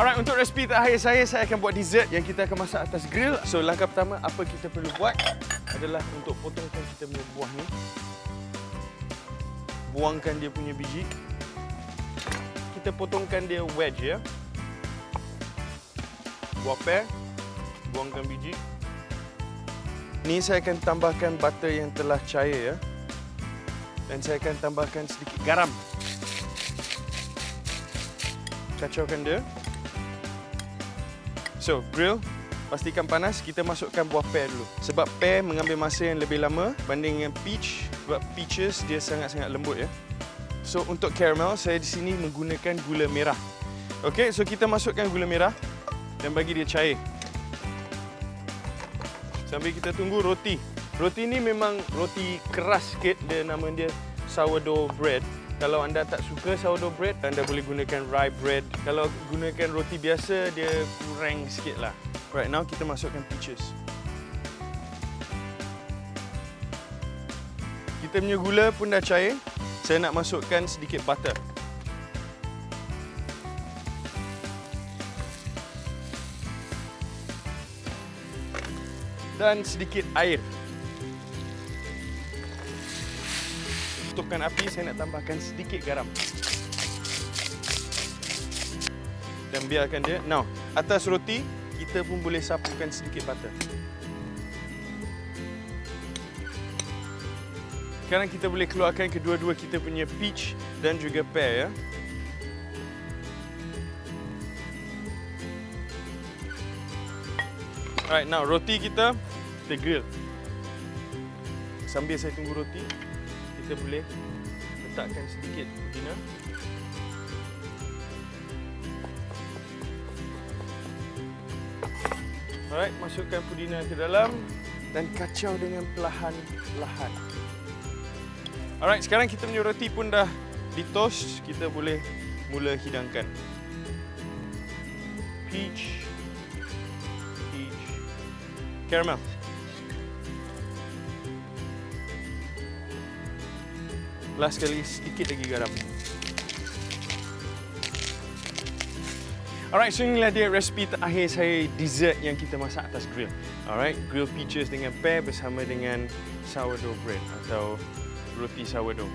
Alright, untuk resipi terakhir saya, saya akan buat dessert yang kita akan masak atas grill. So, langkah pertama apa kita perlu buat adalah untuk potongkan kita punya buah ni. Buangkan dia punya biji. Kita potongkan dia wedge ya. Buah pear, buangkan biji. Ni saya akan tambahkan butter yang telah cair ya. Dan saya akan tambahkan sedikit garam. Kacaukan dia. So, grill. Pastikan panas, kita masukkan buah pear dulu. Sebab pear mengambil masa yang lebih lama banding dengan peach. Sebab peaches dia sangat-sangat lembut ya. So, untuk caramel, saya di sini menggunakan gula merah. Okey, so kita masukkan gula merah dan bagi dia cair. Sambil kita tunggu roti. Roti ni memang roti keras sikit. Dia nama dia sourdough bread. Kalau anda tak suka sourdough bread, anda boleh gunakan rye bread. Kalau gunakan roti biasa, dia kurang sikit lah. Right, now kita masukkan peaches. Kita punya gula pun dah cair. Saya nak masukkan sedikit butter. Dan sedikit air. Tutupkan api, saya nak tambahkan sedikit garam. Dan biarkan dia. Now, atas roti, kita pun boleh sapukan sedikit butter. Sekarang kita boleh keluarkan kedua-dua kita punya peach dan juga pear ya. Alright, now roti kita kita grill. Sambil saya tunggu roti, kita boleh letakkan sedikit pudina. Alright, masukkan pudina ke dalam dan kacau dengan perlahan-lahan. Alright, sekarang kita punya roti pun dah di toast. Kita boleh mula hidangkan. Peach. Peach. Caramel. Last sekali sedikit lagi garam. Alright, so inilah dia resipi terakhir saya dessert yang kita masak atas grill. Alright, grilled peaches dengan pear bersama dengan sourdough bread atau roti sourdough.